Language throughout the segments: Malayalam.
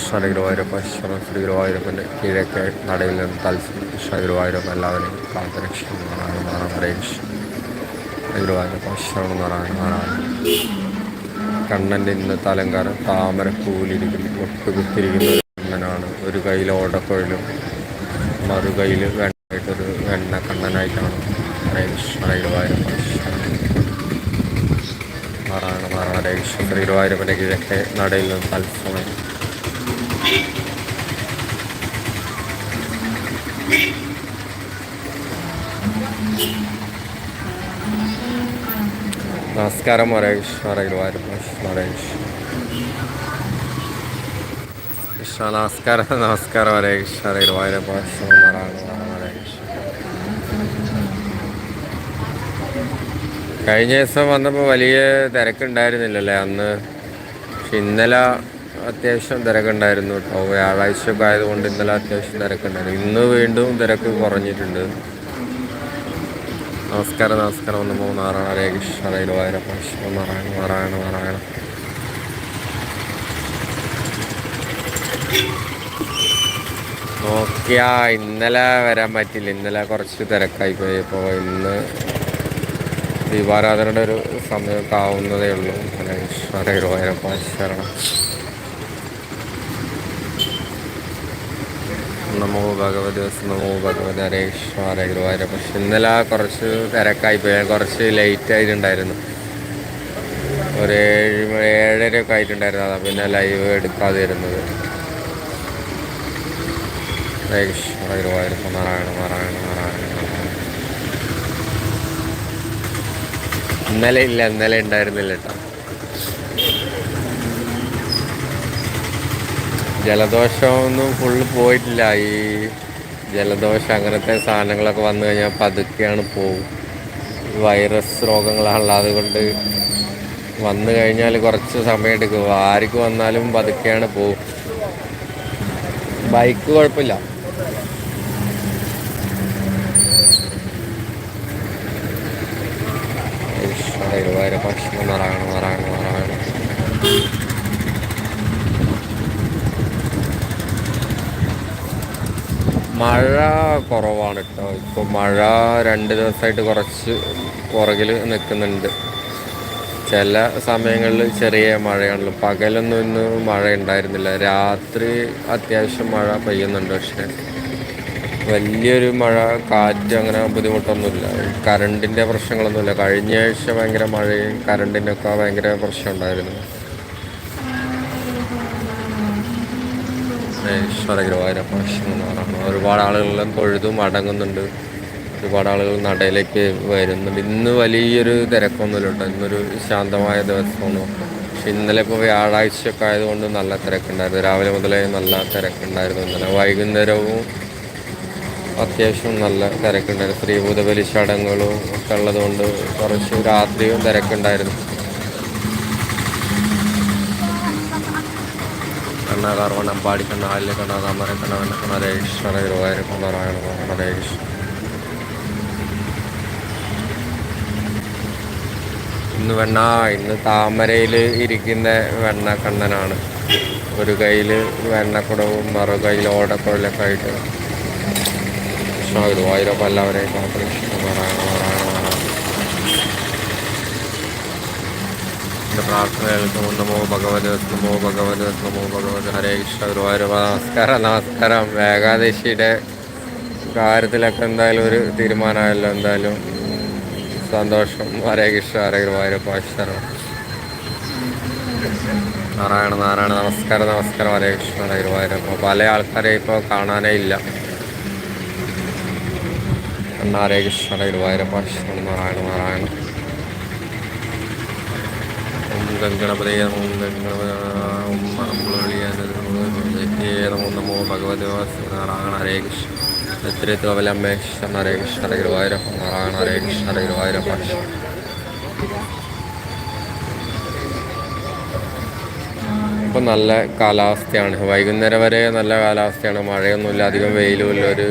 ശ്രീ ഗുരുവായൂരപ്പ ശ്രീ ഗുരുവായൂരപ്പന്റെ കിഴക്കേ നടയിൽ നിന്ന് തത്സരം ശ്രീ ഗുരുവായൂരപ്പ എല്ലാവരെയും കാത്തരക്ഷം നാരായണ നാരായണ ഗുരുവായൂരപ്പ ശരണം നാരായണ നാരായണ കണ്ണന്റെ ഇന്നത്തെ അലങ്കാരം താമര പൂവിലിരിക്കുന്നു മുട്ടുകുത്തിരിക്കുന്ന ഒരു കണ്ണനാണ്. ഒരു കയ്യിൽ ഓടക്കൊഴിലും മറു കയ്യിൽ വെണ്ണയായിട്ടൊരു വെണ്ണ കണ്ണനായിട്ടാണ് കൃഷ്ണ ശ്രീ ഗുരുവായൂരപ്പന്റെ കിഴക്കേ നടയിൽ നിന്ന് തത്സമയം നമസ്കാരം മരേഷ് ഗുരുവായൂരപ്പ മരേഷ് കൃഷ്ണ നമസ്കാരം നമസ്കാരം. മരേഷ് ഗുരുവായൂരപ്പ മരേഷ് കഴിഞ്ഞ ദിവസം വന്നപ്പോൾ വലിയ തിരക്കുണ്ടായിരുന്നില്ലല്ലേ? അന്ന് പക്ഷെ ഇന്നലെ അത്യാവശ്യം തിരക്കുണ്ടായിരുന്നു കേട്ടോ. വ്യാഴാഴ്ച ആയതുകൊണ്ട് ഇന്നലെ അത്യാവശ്യം തിരക്കുണ്ടായിരുന്നു. ഇന്ന് വീണ്ടും തിരക്ക് കുറഞ്ഞിട്ടുണ്ട്. നമസ്കാരം നമസ്കാരം. നമോ നാരായണ ഹരേ കൃഷ്ണ. ഗുരുവായൂരപ്പ ശിവ നാരായണ. നാരായണ. നാരായണ. നോക്കിയാ ഇന്നലെ വരാൻ പറ്റില്ല. ഇന്നലെ കുറച്ച് തിരക്കായി പോയി. ഇപ്പോൾ ഇന്ന് ദീപാരാധനയുടെ ഒരു സമയമൊക്കെ ഉള്ളൂ. ഹരേ ഗുരുവായൂരപ്പ ശരണം നമോ ഭഗവതി നമോ ഭഗവതി ഹരേശ്വര ഗുരുവായൂരപ്പ പക്ഷെ ഇന്നലെ കുറച്ച് തിരക്കായി പോയി. കുറച്ച് ലേറ്റ് ആയിട്ടുണ്ടായിരുന്നു. ഒരു ഏഴ് ഏഴര ഒക്കെ ആയിട്ടുണ്ടായിരുന്നു. അതാ പിന്നെ ലൈവ് എടുക്കാതെ ഇരുന്നത് ഹരേശ്വര ഗുരുവായൂരപ്പ നാരായണ നാരായണ നാരായണ നാരായണ ഇന്നലെ ഇല്ല ഇന്നലെ ഉണ്ടായിരുന്നില്ല കേട്ടോ ജലദോഷമൊന്നും ഫുള്ള് പോയിട്ടില്ല. ഈ ജലദോഷം അങ്ങനത്തെ സാധനങ്ങളൊക്കെ വന്നു കഴിഞ്ഞാൽ പതുക്കെയാണ് പോവും. വൈറസ് രോഗങ്ങളാണല്ലോ അതുകൊണ്ട് വന്നു കഴിഞ്ഞാൽ കുറച്ച് സമയം എടുക്കും ആർക്ക് വന്നാലും പതുക്കെയാണ് പോവും. ബൈക്ക് കുഴപ്പമില്ല ഗുരുവായൂര ഭക്ഷണം നാരായണ നാരായണ നാരായണ മഴ കുറവാണ് കേട്ടോ ഇപ്പോൾ മഴ രണ്ട് ദിവസമായിട്ട് കുറച്ച് പുറകിൽ നിൽക്കുന്നുണ്ട് ചില സമയങ്ങളിൽ ചെറിയ മഴയാണല്ലോ. പകലൊന്നും ഇന്ന് മഴ ഉണ്ടായിരുന്നില്ല രാത്രി അത്യാവശ്യം മഴ പെയ്യുന്നുണ്ട് പക്ഷേ വലിയൊരു മഴ കാറ്റ് അങ്ങനെ ബുദ്ധിമുട്ടൊന്നുമില്ല. കറണ്ടിന്റെ പ്രശ്നങ്ങളൊന്നുമില്ല. കഴിഞ്ഞ ആഴ്ച ഭയങ്കര മഴയും കറണ്ടിനൊക്കെ ഭയങ്കര പ്രശ്നം ഉണ്ടായിരുന്നു. ഈശ്വര ഗുരുവായൂരപ്പ എന്ന് ഒരുപാട് ആളുകളെല്ലാം തൊഴുതും അടങ്ങുന്നുണ്ട്. ഒരുപാട് ആളുകൾ നടയിലേക്ക് വരുന്നുണ്ട്. ഇന്ന് വലിയൊരു തിരക്കൊന്നുമില്ല കേട്ടോ ഇന്നൊരു ശാന്തമായ ദിവസമാണ്. പക്ഷെ ഇന്നലെ ഇപ്പോൾ വ്യാഴാഴ്ചയൊക്കെ ആയതുകൊണ്ട് നല്ല തിരക്കുണ്ടായിരുന്നു. രാവിലെ മുതലേ നല്ല തിരക്കുണ്ടായിരുന്നു. ഇന്നലെ വൈകുന്നേരവും അത്യാവശ്യം നല്ല തിരക്കുണ്ടായിരുന്നു. സ്ത്രീഭൂതബലി ചടങ്ങുകളും ഒക്കെ ഉള്ളതുകൊണ്ട് കുറച്ച് രാത്രിയും തിരക്കുണ്ടായിരുന്നു. കണ്ണ കർവണ അമ്പാടി കണ്ണ ആലിലെ കണ്ണ താമര കണ്ണ കണ്ണ കണ്ണ രേഷ്ണ ഗുരുവായൂർ കണ്ണറായണ കണ്ണ രേഷ്ണ ഇന്ന് വെണ്ണ ഇന്ന് താമരയിൽ ഇരിക്കുന്ന വെണ്ണ കണ്ണനാണ്. ഒരു കയ്യിൽ വെണ്ണക്കുടവും മറു കയ്യിൽ ഓടക്കുഴലൊക്കെ ആയിട്ട്. കൃഷ്ണ ഗുരുവായൂരപ്പം എല്ലാവരെയും കാത്തു കൃഷ്ണ നാരായണ നാരായണ എന്റെ പ്രാർത്ഥന നമോ ഭഗവത് നമോ ഭഗവത് നമോ ഭഗവത്. ഹരേ കൃഷ്ണ ഗുരുവായൂരപ്പ നമസ്കാരം നമസ്കാരം. ഏകാദശിയുടെ കാര്യത്തിലൊക്കെ എന്തായാലും ഒരു തീരുമാനമായല്ലോ എന്തായാലും. സന്തോഷം. ഹരേ കൃഷ്ണ ഹരേ ഗുരുവായൂരപ്പ ശരണം നാരായണ നാരായണ നമസ്കാരം നമസ്കാരം. ഹരേ കൃഷ്ണ ഹരേ ഗുരുവായൂരപ്പ പല ആൾക്കാരെ ഇപ്പോൾ കാണാനേ ഇല്ല. ഹരേ കൃഷ്ണ ഹരേ ഗുരുവായൂരപ്പ ശരണം നാരായണ നാരായണ. ഗുരുവായൂരപ്പ ഇപ്പം നല്ല കാലാവസ്ഥയാണ് വൈകുന്നേരം വരെ നല്ല കാലാവസ്ഥയാണ് മഴയൊന്നുമില്ല അധികം വെയിലുമില്ല ഒരു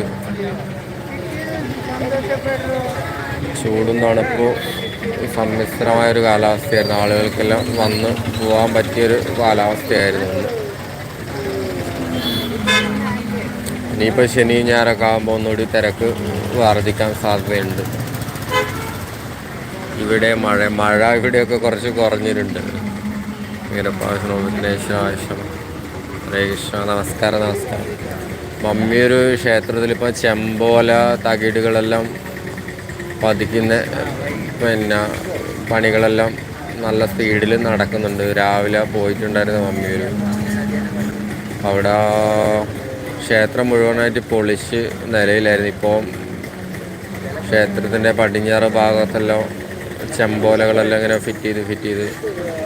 ചൂടും തണുപ്പും സമ്മിശ്രമായ ഒരു കാലാവസ്ഥയായിരുന്നു. ആളുകൾക്കെല്ലാം വന്ന് പോകാൻ പറ്റിയൊരു കാലാവസ്ഥയായിരുന്നു ഇനിയിപ്പോൾ ശനി ഞായറൊക്കെ ആകുമ്പോൾ ഒന്നുകൂടി തിരക്ക് വർദ്ധിക്കാൻ സാധ്യതയുണ്ട്. ഇവിടെ മഴ മഴ ഇവിടെയൊക്കെ കുറച്ച് കുറഞ്ഞിട്ടുണ്ട്. ഇങ്ങനെ പാഷണം വിഘ്നേശ്വരാശം ഹരേ നമസ്കാരം നമസ്കാരം. മമ്മി ഒരു ക്ഷേത്രത്തിൽ ഇപ്പോൾ ചെമ്പോല തകിടുകളെല്ലാം പതിക്കുന്ന പിന്നെ പണികളെല്ലാം നല്ല സ്പീഡിൽ നടക്കുന്നുണ്ട്. രാവിലെ പോയിട്ടുണ്ടായിരുന്നു മമ്മി ഒരു അവിടെ ക്ഷേത്രം മുഴുവനായിട്ട് പൊളിച്ച് നിലയിലായിരുന്നു. ഇപ്പോൾ ക്ഷേത്രത്തിന്റെ പടിഞ്ഞാറ് ഭാഗത്തെല്ലാം ചെമ്പോലകളെല്ലാം ഇങ്ങനെ ഫിറ്റ് ചെയ്ത് ഫിറ്റ് ചെയ്ത്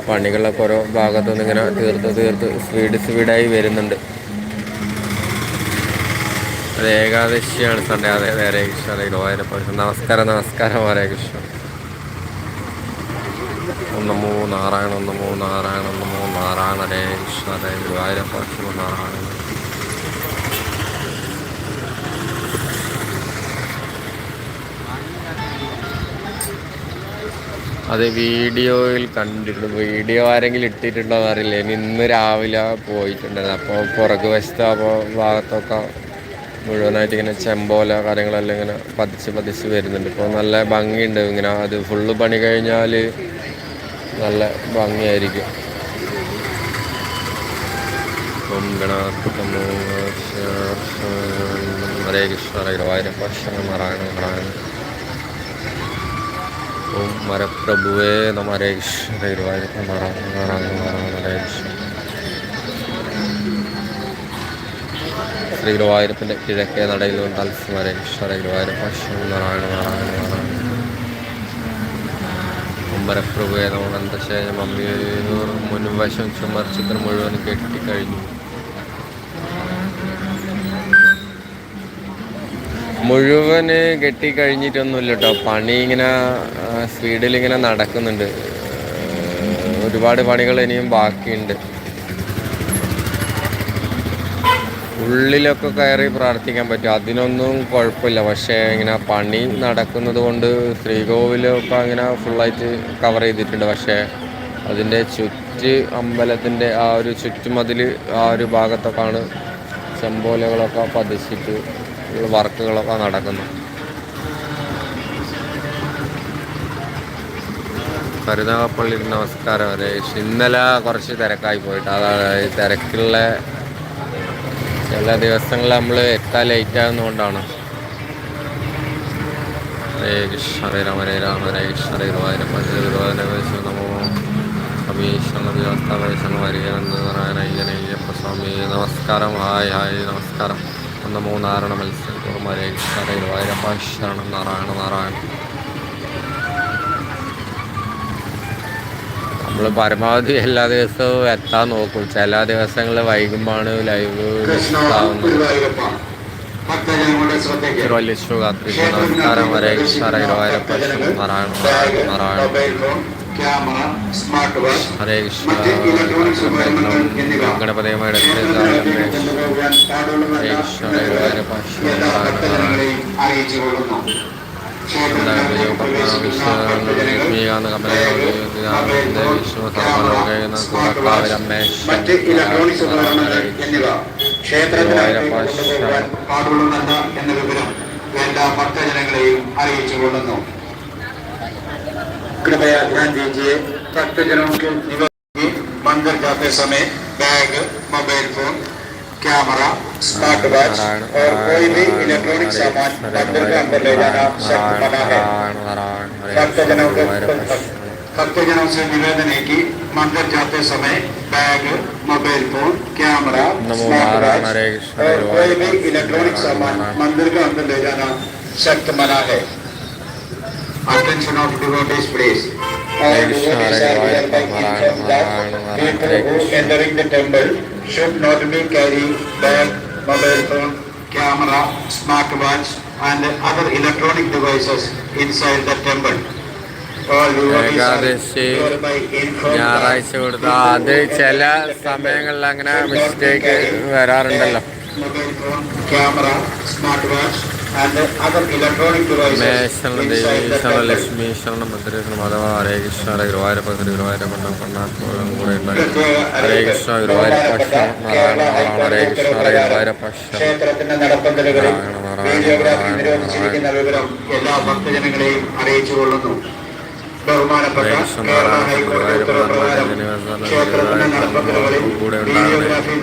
പണികളൊക്കെ ഓരോ ഭാഗത്തുനിന്ന് ഇങ്ങനെ തീർത്ത് തീർത്ത് സ്പീഡ് സ്പീഡായി വരുന്നുണ്ട്. അത് ഏകാദശിയാണ് സൺഡേ അതെ ഹരേ കൃഷ്ണ. നമസ്കാരം നമസ്കാരം ഹരേ കൃഷ്ണ. നമോ നാരായണ നമോ നാരായണ നമോ നാരായണ രേ കൃഷ്ണ ഹരേ ഗുരുവായൂരപ്പ നാരായണ അത് വീഡിയോയിൽ കണ്ടിട്ടുണ്ട്. വീഡിയോ ആരെങ്കിലും ഇട്ടിട്ടുണ്ടോ എന്നറിയില്ല ഇനി ഇന്ന് രാവിലെ പോയിട്ടുണ്ടായിരുന്നു. അപ്പോൾ പുറകു വശത്ത് ഭാഗത്തൊക്കെ മുഴുവനായിട്ട് ഇങ്ങനെ ചെമ്പോല കാര്യങ്ങളെല്ലാം ഇങ്ങനെ പതിച്ച് പതിച്ച് വരുന്നുണ്ട്. ഇപ്പോൾ നല്ല ഭംഗിയുണ്ട്. ഇങ്ങനെ അത് ഫുള്ള് പണി കഴിഞ്ഞാൽ നല്ല ഭംഗിയായിരിക്കും. ഓം ഗണാത്മോ ഹരേ കൃഷ്ണ ഗുരുവായൂരപ്പ ശരണം നാരായണ നാരായണ ഓം മരപ്രഭുവേ നമ ഹരേ കൃഷ്ണ ഗുരുവായൂരപ്പ നാരായണ നാരായണ കിഴക്കേ തത്സം ഹരേ കൃഷ്ണ. ഗുരുവായൂരപ്പ നാരായണ നാരായണ നാരായണ ഉമ്മരപ്രഭുവെ നമ്മളെന്തശേഷം അമ്മയൂർ മുൻവശം ചുമർ ചിത്രം മുഴുവൻ കെട്ടിക്കഴിഞ്ഞു. മുഴുവൻ കെട്ടിക്കഴിഞ്ഞിട്ടൊന്നുമില്ല കേട്ടോ പണി ഇങ്ങനെ സ്പീഡിൽ ഇങ്ങനെ നടക്കുന്നുണ്ട്. ഒരുപാട് പണികൾ ഇനിയും ബാക്കിയുണ്ട്. ഉള്ളിലൊക്കെ കയറി പ്രാർത്ഥിക്കാൻ പറ്റും. അതിനൊന്നും കുഴപ്പമില്ല. പക്ഷേ ഇങ്ങനെ പണി നടക്കുന്നത് കൊണ്ട് ശ്രീകോവിലൊക്കെ അങ്ങനെ ഫുള്ളായിട്ട് കവർ ചെയ്തിട്ടുണ്ട്. പക്ഷേ അതിന്റെ ചുറ്റ് അമ്പലത്തിന്റെ ആ ഒരു ചുറ്റുമതിൽ ആ ഒരു ഭാഗത്തൊക്കെയാണ് ചെമ്പോലകളൊക്കെ പതിച്ചിട്ട് വർക്കുകളൊക്കെ നടക്കുന്നത്. കരുനാഗപ്പള്ളി നമസ്കാരം. ഇന്നലെ കുറച്ച് തിരക്കായി പോയിട്ട്. അതാണ് ഈ തിരക്കുള്ള ചില ദിവസങ്ങളിൽ നമ്മൾ എത്താൻ ലേറ്റ് ആകുന്നതുകൊണ്ടാണ് ഹരേ കൃഷ്ണ ഹരേ രാമ ഹരേ രാമ ഹരേ കൃഷ്ണ ഹരേ ഗുരുവായൂരപ്പ ഹരേ ഗുരുവായൂരപ്പ നമോ അമീശ്വര ദേവസ്ഥ വൈഷ്ണവ വരികയെന്ന് നാരായണ അയ്യപ്പ സ്വാമി. നമസ്കാരം ഹായ് ഹായ് നമസ്കാരം. നമോ നാരായണ മത്സ്യം ഹരേ കൃഷ്ണ ഹരേ ഗുരുവായൂരപ്പ ശരണം നാരായണ നാരായണ. നമ്മൾ പരമാവധി എല്ലാ ദിവസവും എത്താൻ നോക്കും. ചില ദിവസങ്ങളിൽ വൈകുമ്പോഴാണ് ലൈവ് ശുഭരാത്രി നമസ്കാരം കൃഷ്ണ ഹരേ ഗുരുവായൂരപ്പ നാരായണ നാരായണ ഹരേ കൃഷ്ണ. ഗണപതിയമ്മയുടെ ഹരേ കൃഷ്ണ ഹരേ ഗുരുവായൂരപ്പ നാരായണ നാരായണ മറ്റ് ഇലക്ട്രോണിക് ഉപകരണങ്ങൾ എന്നിവ ക്ഷേത്രത്തിന് പാടുള്ളതല്ല എന്ന വിവരം വേണ്ട ഭക്തജനങ്ങളെയും അറിയിച്ചു കൊള്ളുന്നു कृपया ध्यान दीजिए भक्तजनों के निवास में मंदिर जाते समय bag mobile phone camera smart watch और कोई भी इलेक्ट्रॉनिक सामान मंदिर के अंदर ले जाना सख्त मना है भक्तजनों को भक्तजनों से निवेदन है कि मंदिर जाते समय bag mobile phone camera smart watch और कोई भी इलेक्ट्रॉनिक सामान मंदिर के अंदर ले जाना सख्त मना है attention of devotees please. All devotees are hereby informed that people who entering the temple should not be carrying bag, mobile phone, camera, smartwatch and other electronic devices inside the temple. Ekadashi ഞായറാഴ്ച കൊടുത്ത അത് ചില സമയങ്ങളിൽ അങ്ങനെ മിസ്റ്റേക്ക് വരാറുണ്ടല്ലോ camera, smartwatch and other ശരണ ഭദ്രകൃഷ്ണ മാധവ ഹരേ കൃഷ്ണ ഹരേ ഗുരുവായൂരപ്പ ശ്രീ ഗുരുവായൂരപ്പണ്ണ പണ്ണാത്തോളം കൂടെ ഹരേ കൃഷ്ണ ഗുരുവായൂരപ്പ നാരായണ നാരായണ ഹരേ കൃഷ്ണ ഹരേ ഗുരുവായൂരപ്പ നാരായണ നാരായണ, നാരായണ, നാരായണ, എല്ലാ ഭക്തജനങ്ങളെയും അറിയിച്ചുകൊള്ളുന്നു. ബഹുമാനപ്പെട്ട കേരള ഹൈക്കോടതി ക്ഷേത്രത്തിന്റെ വീഡിയോഗ്രാഫി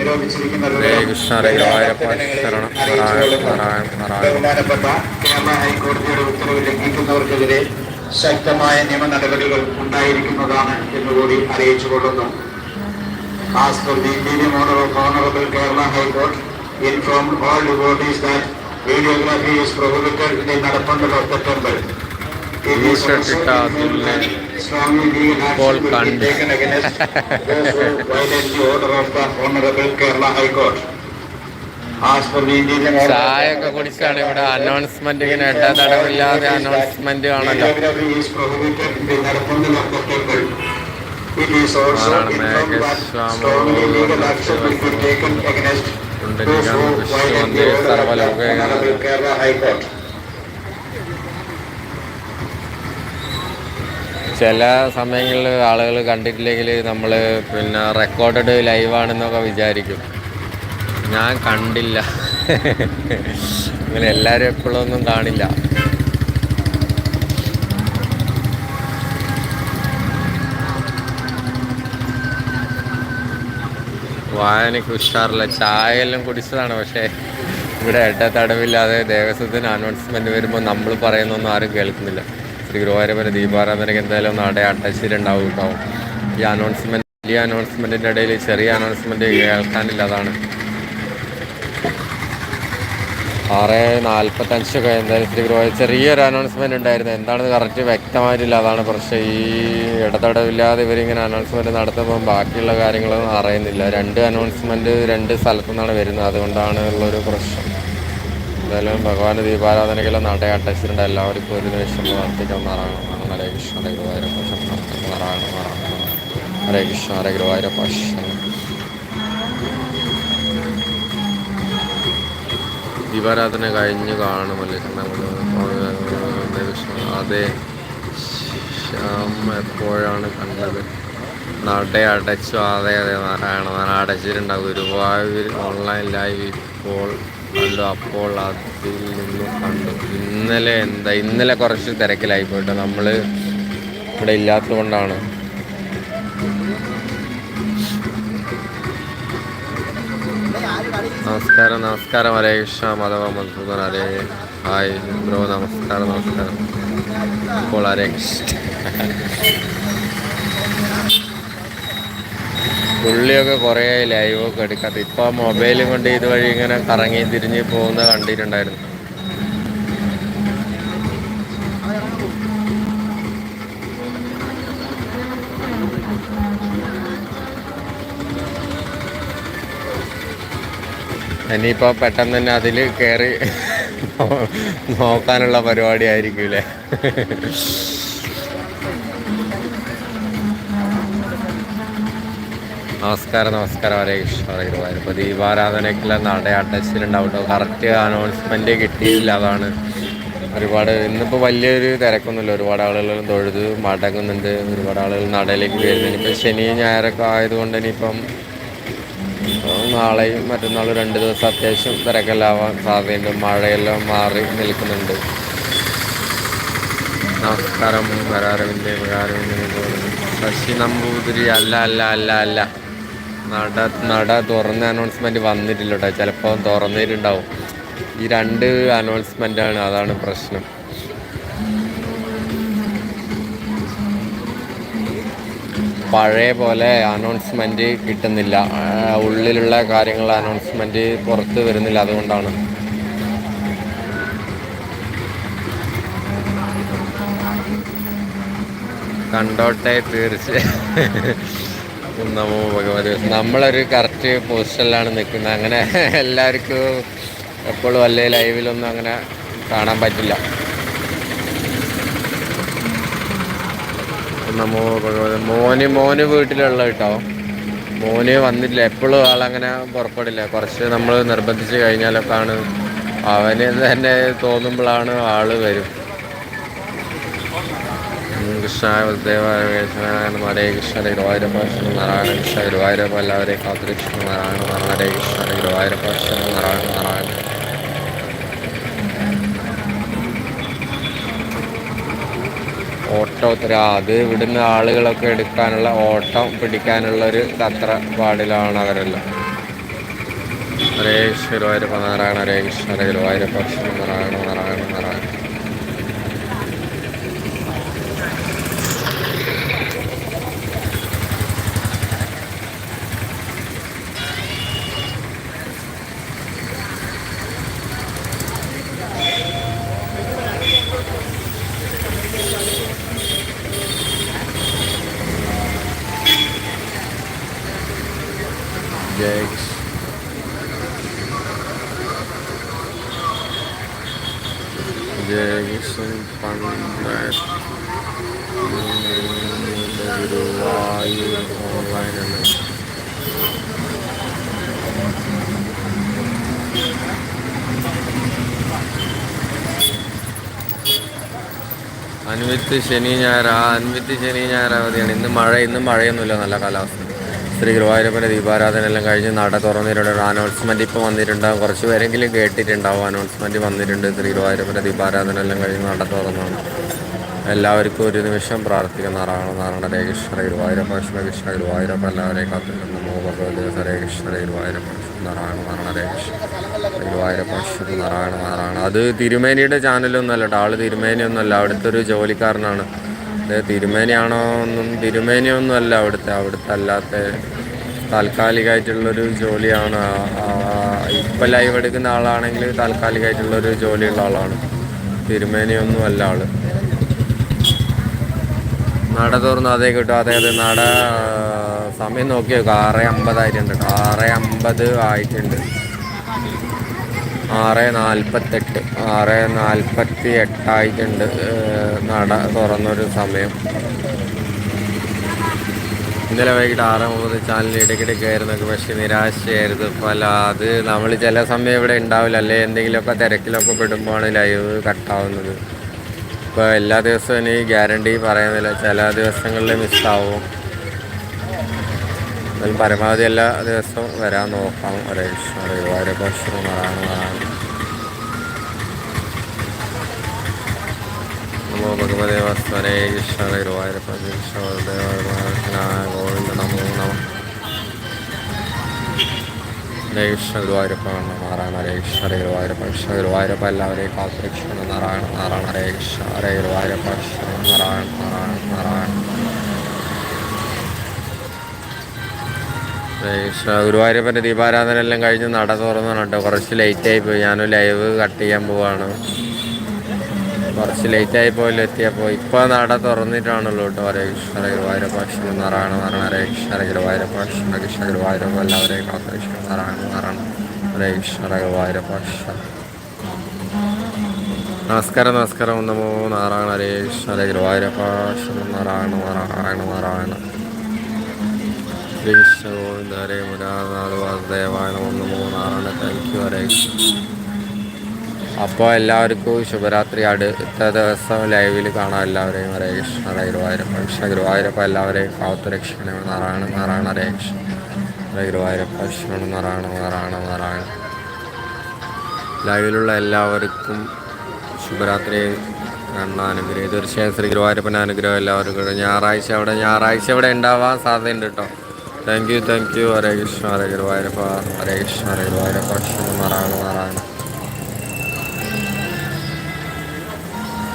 ബഹുമാനപ്പെട്ട കേരള ഹൈക്കോടതിയുടെ ഉത്തരവ് ലംഘിക്കുന്നവർക്കെതിരെ ശക്തമായ നിയമ നടപടികൾ ഉണ്ടായിരിക്കുന്നതാണ് എന്നുകൂടി അറിയിച്ചുകൊള്ളുന്നു As the Indian Honorable Kerala High Court, informed all devotees that videography is prohibited in the നടപ്പണ്ടൽ of the temple. That അതിനെ ഇപ്പോൾ കണ്ട്. ചായ ഒക്കെ കുടിച്ചാണ് ഇവിടെ അനൗൺസ്മെന്റ് ഇങ്ങനെ ഇട്ട തടവില്ലാതെ അനൗൺസ്മെന്റ് കാണല്ലോ Videography is ചില സമയങ്ങളിൽ ആളുകൾ കണ്ടിട്ടില്ലെങ്കിൽ നമ്മൾ പിന്നെ റെക്കോർഡഡ് ലൈവാണെന്നൊക്കെ വിചാരിക്കും. ഞാൻ കണ്ടില്ല. അങ്ങനെ എല്ലാവരും എപ്പോഴൊന്നും കാണില്ല. വായനയ്ക്ക് ഉഷാറില്ല. ചായ എല്ലാം കുടിച്ചതാണ് പക്ഷേ ഇവിടെ എട്ട തടവില്ലാതെ ദേവസ്വത്തിന് അനൗൺസ്മെന്റ് വരുമ്പോൾ നമ്മൾ പറയുന്നൊന്നും ആരും കേൾക്കുന്നില്ല. ശ്രീ വരെ ദീപാരാധനയ്ക്ക് എന്തായാലും നട അട്ടച്ചിട്ടുണ്ടാവും കേട്ടോ. ഈ അനൗൺസ്മെന്റ് വലിയ അനൗൺസ്മെന്റിന്റെ ഇടയിൽ ചെറിയ അനൗൺസ്മെന്റ് കേൾക്കാനില്ല അതാണ് ആറ് നാൽപ്പത്തഞ്ചൊക്കെ എന്തായാലും ശ്രീ ഗുരുവായൂർ ചെറിയൊരു അനൗൺസ്മെന്റ് ഉണ്ടായിരുന്നു. എന്താണെന്ന് കറക്റ്റ് വ്യക്തമായിട്ടില്ല. അതാണ് പക്ഷേ ഈ ഇടതടവില്ലാതെ ഇവരിങ്ങനെ അനൗൺസ്മെന്റ് നടത്തുമ്പോൾ ബാക്കിയുള്ള കാര്യങ്ങളൊന്നും അറിയുന്നില്ല. രണ്ട് അനൗൺസ്മെന്റ് രണ്ട് സ്ഥലത്തു നിന്നാണ് വരുന്നത്. അതുകൊണ്ടാണ് ഉള്ളൊരു പ്രശ്നം. എന്തായാലും ഭഗവാന്റെ ദീപാരാധനയ്ക്കെല്ലാം നട അട്ടച്ചിട്ടുണ്ട് എല്ലാവർക്കും ഒരു നിമിഷം പ്രാർത്ഥിക്കാൻ നാരായണ ഹരേ കൃഷ്ണ ഹരേ ഗുരുവായൂരപ്പ നാരായണ നാരായണ ഹരേ കൃഷ്ണ ഹരേ ഗുരുവായൂരപ്പ ദീപാരാധന കഴിഞ്ഞ് കാണുമല്ലേ അതെ. ശ്യാം എപ്പോഴാണ് കണ്ടത്? നട അടച്ചു. അതെ അതെ. നാരായണ നാരായണ അടച്ചിട്ടുണ്ടാവും. ഗുരുവായൂർ ഓൺലൈൻ ലൈവ് ഇപ്പോൾ കണ്ടു അപ്പോൾ അതിൽ നിന്നും കണ്ടു. ഇന്നലെ എന്താ ഇന്നലെ കുറച്ച് തിരക്കിലായി പോയിട്ട്. നമ്മൾ ഇവിടെ ഇല്ലാത്തത് കൊണ്ടാണ് നമസ്കാരം. നമസ്കാരം ഹരേ കൃഷ്ണ മാധവ മധുസൂദൻ ഹരേ ഹായ് ബ്രോ നമസ്കാരം നമസ്കാരം. ഇപ്പോൾ ഹരേ കൃഷ്ണ പുള്ളിയൊക്കെ കുറേ ലൈവൊക്കെ എടുക്കാത്ത ഇപ്പോൾ മൊബൈലും കൊണ്ട് ഇതുവഴി ഇങ്ങനെ കറങ്ങി തിരിഞ്ഞ് പോകുന്ന കണ്ടിട്ടുണ്ടായിരുന്നു. ഇനിയിപ്പോൾ പെട്ടെന്ന് തന്നെ അതിൽ കയറി നോക്കാനുള്ള പരിപാടി ആയിരിക്കൂലേ നമസ്കാരം നമസ്കാരം. ഹരേ കൃഷ്ണ ഹരേ ഗുരുവായൂർ. ഇപ്പോൾ ദീപാരാധനയ്ക്കുള്ള നടയാട്ട അടച്ചിട്ടുണ്ടാവും കറക്റ്റ് അനൗൺസ്മെന്റ് കിട്ടിയില്ല അതാണ്. ഒരുപാട് ഇന്നിപ്പോൾ വലിയൊരു തിരക്കൊന്നുമില്ല. ഒരുപാട് ആളുകൾ തൊഴുത് മടങ്ങുന്നുണ്ട്. ഒരുപാട് ആളുകൾ നടയിലേക്ക് വരുന്നുണ്ട്. ഇപ്പോൾ ശനി ഞായറൊക്കെ ആയതുകൊണ്ട് ഇനിയിപ്പം നാളെയും മറ്റന്നാളും രണ്ട് ദിവസം അത്യാവശ്യം തിരക്കെല്ലാവാൻ സാധ്യതയുണ്ട്. മഴയെല്ലാം മാറി നിൽക്കുന്നുണ്ട്. നമസ്കാരം. വരാരവിന്റെ ശശി നമ്പൂതിരി. അല്ല അല്ല അല്ല അല്ല. നട നട തുറന്ന അനൗൺസ്മെന്റ് വന്നിട്ടില്ല കേട്ടോ ചിലപ്പോൾ തുറന്നിട്ടുണ്ടാവും ഈ രണ്ട് അനൗൺസ്മെന്റാണ് അതാണ് പ്രശ്നം. പഴയ പോലെ അനൗൺസ്മെന്റ് കിട്ടുന്നില്ല. ഉള്ളിലുള്ള കാര്യങ്ങൾ അനൗൺസ്മെന്റ് പുറത്ത് വരുന്നില്ല അതുകൊണ്ടാണ്. കണ്ടോട്ടെ തീർച്ചയായും. നമോ ഭഗവതി നമ്മളൊരു കറക്റ്റ് പൊസിഷനിലാണ് നിൽക്കുന്നത്. അങ്ങനെ എല്ലാവർക്കും എപ്പോഴും അല്ലേ ലൈവിലൊന്നും അങ്ങനെ കാണാൻ പറ്റില്ല. നമോ ഭഗവതി മോന് മോന് വീട്ടിലുള്ള കേട്ടോ. മോന് വന്നിട്ടില്ല. എപ്പോഴും ആളങ്ങനെ പുറപ്പെടില്ല. കുറച്ച് നമ്മൾ നിർബന്ധിച്ച് കഴിഞ്ഞാലൊക്കെ ആണ് അവന് തന്നെ തോന്നുമ്പോഴാണ് ആൾ വരും. കൃഷ്ണായ ദേവായ ഹരേ കൃഷ്ണ ഗുരുവായൂരപ്പ നാരായണ കൃഷ്ണ ഗുരുവായൂരപ്പ എല്ലാവരെയും കാത്തുരക്ഷിക്കുന്ന നാരായണ ഹരേ കൃഷ്ണ ഗുരുവായൂരപ്പ നാരായണ നാരായണ അത് ഇവിടുന്ന് ആളുകളൊക്കെ എടുക്കാനുള്ള ഓട്ടം പിടിക്കാനുള്ള ഒരു തത്ര പാടിലാണ് അവരെല്ലാം. ഹരേ കൃഷ്ണ ഗുരുവായൂരപ്പ നാരായണ ഹരേ കൃഷ്ണ ഗുരുവായൂരപ്പ നാരായണ നാരായണ നാരായണ ജയ കൃഷ്ണ ജയ കൃഷ്ണ പണ്ടായത് ഗുരുവായൂർ ഓൺലൈനാണ് അൻവിത്ത് ശനി ഞായർ ആ അൻവിത്ത് ശനി ഞായർ ഇന്ന് മഴ ഇന്ന് മഴയൊന്നുമില്ല. നല്ല കാലാവസ്ഥ. ശ്രീ ഗുരുവായൂരപ്പന്റെ ദീപാരാധന എല്ലാം കഴിഞ്ഞ് നട തുറന്നിട്ടുണ്ട്. അനൗൺസ്മെന്റ് ഇപ്പോൾ വന്നിട്ടുണ്ടാവും. കുറച്ച് പേരെങ്കിലും കേട്ടിട്ടുണ്ടാവും. അനൗൺസ്മെന്റ് വന്നിട്ടുണ്ട്. ശ്രീ ഗുരുവായൂരപ്പന്റെ ദീപാരാധന എല്ലാം കഴിഞ്ഞ് നട തുറന്നാണ്. എല്ലാവർക്കും ഒരു നിമിഷം പ്രാർത്ഥിക്കുന്ന നാരായണ നാരായണ ഹരേ കൃഷ്ണ ഗുരുവായൂരപ്പ കൃഷ്ണ കൃഷ്ണ ഗുരുവായൂരപ്പ എല്ലാവരെയും കാത്തിട്ടുണ്ട് നമോ ഭഗവത് ഹരേ കൃഷ്ണ ഗുരുവായൂരപ്പ നാരായണ നാരായണ ഹരേ കൃഷ്ണ. ഗുരുവായൂരപ്പ നാരായണ നാരായണ. അത് തിരുമേനിയുടെ ചാനലൊന്നുമല്ല കേട്ടോ. ആൾ തിരുമേനിയൊന്നുമല്ല അവിടുത്തെ ഒരു ജോലിക്കാരനാണ്. അത് തിരുമേനിയാണോ ഒന്നും തിരുമേനിയൊന്നും അല്ല അവിടുത്തെ അവിടുത്തെ അല്ലാത്ത താൽക്കാലികമായിട്ടുള്ളൊരു ജോലിയാണ്. ഇപ്പം ലൈവ് എടുക്കുന്ന ആളാണെങ്കിൽ താൽക്കാലികമായിട്ടുള്ളൊരു ജോലിയുള്ള ആളാണ്. തിരുമേനിയൊന്നും അല്ല ആൾ. നട തുറന്നു അതേ കിട്ടും അതെ അതെ. നട സമയം നോക്കി നോക്കുക ആറ് അമ്പതായിട്ടുണ്ട്. ആറ് അമ്പത് ആയിട്ടുണ്ട്. ആറ് നാൽപ്പത്തെട്ട്. ആറ് നാൽപ്പത്തി എട്ടായിട്ടുണ്ട്. ഏഹ്, നട തുറന്നൊരു സമയം. ഇന്നലെ വൈകിട്ട് ആറ് മുപ്പത് ചാനലിൽ ഇടയ്ക്കിടെ കയറുന്നൊക്കെ പക്ഷേ നിരാശയായിരുന്നു. പല അത് നമ്മൾ ചില സമയം ഇവിടെ ഉണ്ടാവില്ല. അല്ലെ? എന്തെങ്കിലുമൊക്കെ തിരക്കിലൊക്കെ പെടുമ്പോഴാണ് ലൈവ് കട്ടാവുന്നത്. ഇപ്പോൾ എല്ലാ ദിവസവും ഇനി ഗ്യാരണ്ടി പറയുന്നില്ല ചില ദിവസങ്ങളിൽ മിസ്സാവും. എന്നാലും പരമാവധി എല്ലാ ദിവസവും വരാൻ നോക്കാം. ഒരേ വിഷയം ഒരുപാട് ഭക്ഷണം നാരായണ കൃഷ്ണ ഗുരുവായൂരപ്പ എല്ലാവരെയും കാത്തുരക്ഷിക്കുന്ന നാരായണ നാരായണ ഹരേ കൃഷ്ണ. ഹരേ ഗുരുവായൂരപ്പ കൃഷ്ണ നാരായണ നാരായണ നാരായണ. ഗുരുവായൂരപ്പന്റെ ദീപാരാധന എല്ലാം കഴിഞ്ഞ് നട തുറന്നു കേട്ടോ കുറച്ച് ലേറ്റായി പോയി. ഞാനും ലൈവ് കട്ട് ചെയ്യാൻ പോവാണ്. കുറച്ച് ലേറ്റ് ആയി പോയല്ലോ എത്തിയപ്പോൾ ഇപ്പോൾ നട തുറന്നിട്ടാണല്ലോ കേട്ടോ. ഹരേ കൃഷ്ണ ഗുരുവായൂരപ്പ നാരായണ നാരായണ ഹരേ കൃഷ്ണ ഗുരുവായൂരപ്പ കൃഷ്ണ കൃഷ്ണ ഗുരുവായൂരപ്പ എല്ലാവരെയും കാത്തു കൃഷ്ണ നാരായണ നാരായണ ഹരേ കൃഷ്ണ ഗുരുവായൂരപ്പ നമസ്കാരം നമസ്കാരം. നമോ നാരായണ. ഹരേ കൃഷ്ണ ഹരേ ഗുരുവായൂരപ്പ നാരായണ നാരായണ നാരായണ ഹരേ കൃഷ്ണ ഗോവിന്ദ ഹരേ മുരാനാഥ വാസുദേവായ നമോ നാരായണ. താങ്ക് യു ഹരേ അപ്പോൾ എല്ലാവർക്കും ശുഭരാത്രി. അടുത്ത ദിവസം ലൈവിൽ കാണാം എല്ലാവരെയും. ഹരേ കൃഷ്ണ ഹരേ ഗുരുവായൂരപ്പ കൃഷ്ണ ഗുരുവായൂരപ്പ. എല്ലാവരെയും കാത്തു രക്ഷണ നാരായണ നാരായണ ഹരേ കൃഷ്ണ. ഹരേ ഗുരുവായൂരപ്പ കൃഷ്ണ നാരായണ നാരായണ നാരായണ. ലൈവിലുള്ള എല്ലാവർക്കും ശുഭരാത്രി അനുഗ്രഹം. തീർച്ചയായും ശ്രീ ഗുരുവായൂരപ്പന്റെ അനുഗ്രഹം എല്ലാവർക്കും. ഞായറാഴ്ച അവിടെ ഞായറാഴ്ച അവിടെ ഉണ്ടാവാൻ സാധ്യതയുണ്ട് കേട്ടോ. Thank you thank you Hare Krishna Hare Guruvayurappa. Hare Krishna Hare Guruvayurappa. Krishna Narayana Narayana.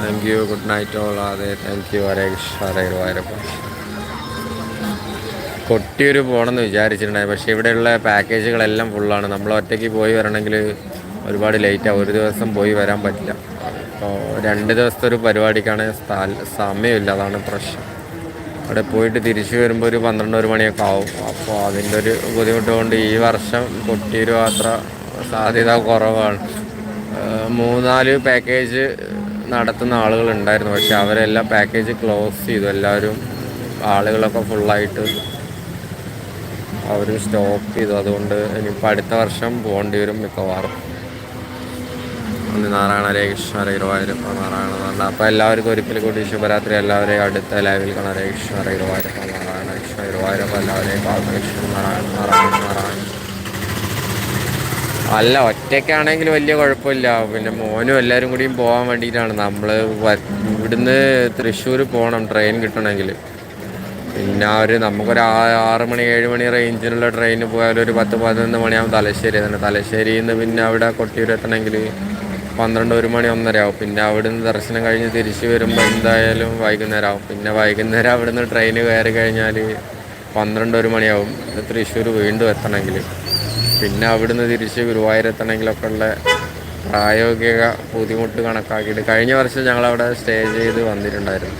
Thank you good night all അതെ താങ്ക് യു ഹരേ കൃഷ്ണ ഹരേ ഗുരുവായൂരപ്പ കൊട്ടിയൊരു പോകണമെന്ന് വിചാരിച്ചിട്ടുണ്ടായി. പക്ഷേ ഇവിടെയുള്ള പാക്കേജുകളെല്ലാം ഫുള്ളാണ് നമ്മൾ ഒറ്റയ്ക്ക് പോയി വരണമെങ്കിൽ ഒരുപാട് ലേറ്റാണ് ഒരു ദിവസം പോയി വരാൻ പറ്റില്ല. അപ്പോൾ രണ്ട് ദിവസത്തെ ഒരു പരിപാടിക്കാണ് സമയമില്ല. അതാണ് പ്രശ്നം. അവിടെ പോയിട്ട് തിരിച്ചു വരുമ്പോൾ ഒരു പന്ത്രണ്ട് ഒരു മണിയൊക്കെ ആവും. അപ്പോൾ അതിന്റെ ഒരു ബുദ്ധിമുട്ട് കൊണ്ട് ഈ വർഷം കൊട്ടിയൊരു യാത്ര സാധ്യത കുറവാണ്. മൂന്നാൽ പാക്കേജ് നടത്തുന്ന ആളുകളുണ്ടായിരുന്നു. പക്ഷെ അവരെല്ലാം പാക്കേജ് ക്ലോസ് ചെയ്തു. എല്ലാവരും ആളുകളൊക്കെ ഫുള്ളായിട്ട് അവർ സ്റ്റോപ്പ് ചെയ്തു. അതുകൊണ്ട് ഇനിയിപ്പോൾ അടുത്ത വർഷം പോകേണ്ടി വരും മിക്കവാറും. നാരായണ ഹരേ കൃഷ്ണ ഹരേ ഗുരുവായൂരപ്പ നാരായണ നാരായണ അപ്പോൾ എല്ലാവർക്കും ഒരിക്കൽ കൂടി ശുഭരാത്രി. എല്ലാവരെയും അടുത്ത ലൈവിൽ കാണാം. ഹരേ കൃഷ്ണ ഹരേ ഗുരുവായൂരപ്പ നാരായണ കൃഷ്ണ ഗുരുവായൂരപ്പ. എല്ലാവരെയും കാത്തു കൃഷ്ണ നാരായണ നാരായണ നാരായണ. അല്ല ഒറ്റയ്ക്കാണെങ്കിൽ വലിയ കുഴപ്പമില്ല. പിന്നെ മോനും എല്ലാവരും കൂടിയും പോകാൻ വേണ്ടിയിട്ടാണ്. നമ്മൾ ഇവിടുന്ന് തൃശ്ശൂർ പോകണം ട്രെയിൻ കിട്ടണമെങ്കിൽ. പിന്നെ ഒരു നമുക്കൊരു ആറ് മണി ഏഴ് മണി റേഞ്ചിലുള്ള ട്രെയിന് പോയാൽ ഒരു പത്ത് പതിനൊന്ന് മണിയാകും തലശ്ശേരി തന്നെ. തലശ്ശേരിയിൽ നിന്ന് പിന്നെ അവിടെ കൊട്ടിയൂർ എത്തണമെങ്കിൽ പന്ത്രണ്ട് ഒരു മണി ഒന്നര ആവും. പിന്നെ അവിടുന്ന് ദർശനം കഴിഞ്ഞ് തിരിച്ച് വരുമ്പോൾ എന്തായാലും വൈകുന്നേരം ആവും. പിന്നെ വൈകുന്നേരം അവിടുന്ന് ട്രെയിന് കയറി കഴിഞ്ഞാൽ പന്ത്രണ്ട് ഒരു മണിയാവും. തൃശ്ശൂർ വീണ്ടും എത്തണമെങ്കിൽ. പിന്നെ അവിടുന്ന് തിരിച്ച് ഗുരുവായൂരത്തണെങ്കിലൊക്കെ ഉള്ള പ്രായോഗിക ബുദ്ധിമുട്ട് കണക്കാക്കിയിട്ട് കഴിഞ്ഞ വർഷം ഞങ്ങളവിടെ സ്റ്റേ ചെയ്ത് വന്നിട്ടുണ്ടായിരുന്നു.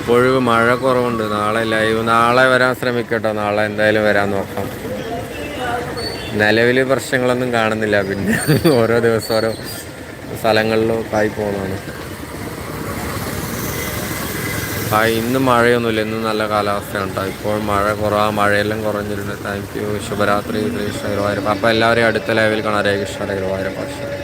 ഇപ്പോഴും മഴ കുറവുണ്ട്. നാളെ ലൈവ് നാളെ വരാൻ ശ്രമിക്കട്ടോ. നാളെ എന്തായാലും വരാൻ നോക്കാം. നിലവിൽ പ്രശ്നങ്ങളൊന്നും കാണുന്നില്ല. പിന്നെ ഓരോ ദിവസം ഓരോ സ്ഥലങ്ങളിലും ആയി പോകുന്നതാണ് ആ ഇന്ന് മഴയൊന്നുമില്ല. ഇന്ന് നല്ല കാലാവസ്ഥയാണ് കേട്ടോ ഇപ്പോൾ മഴ കുറവാ. മഴയെല്ലാം കുറഞ്ഞിട്ടുണ്ട്. Thank you. ശുഭരാത്രി. കൃഷ്ണ ഗുരുവായൂരപ്പ. അപ്പോൾ എല്ലാവരെയും അടുത്ത ലെവലിൽ കാണാം ഹരേ കൃഷ്ണ ഹരേ ഗുരുവായൂരപ്പ.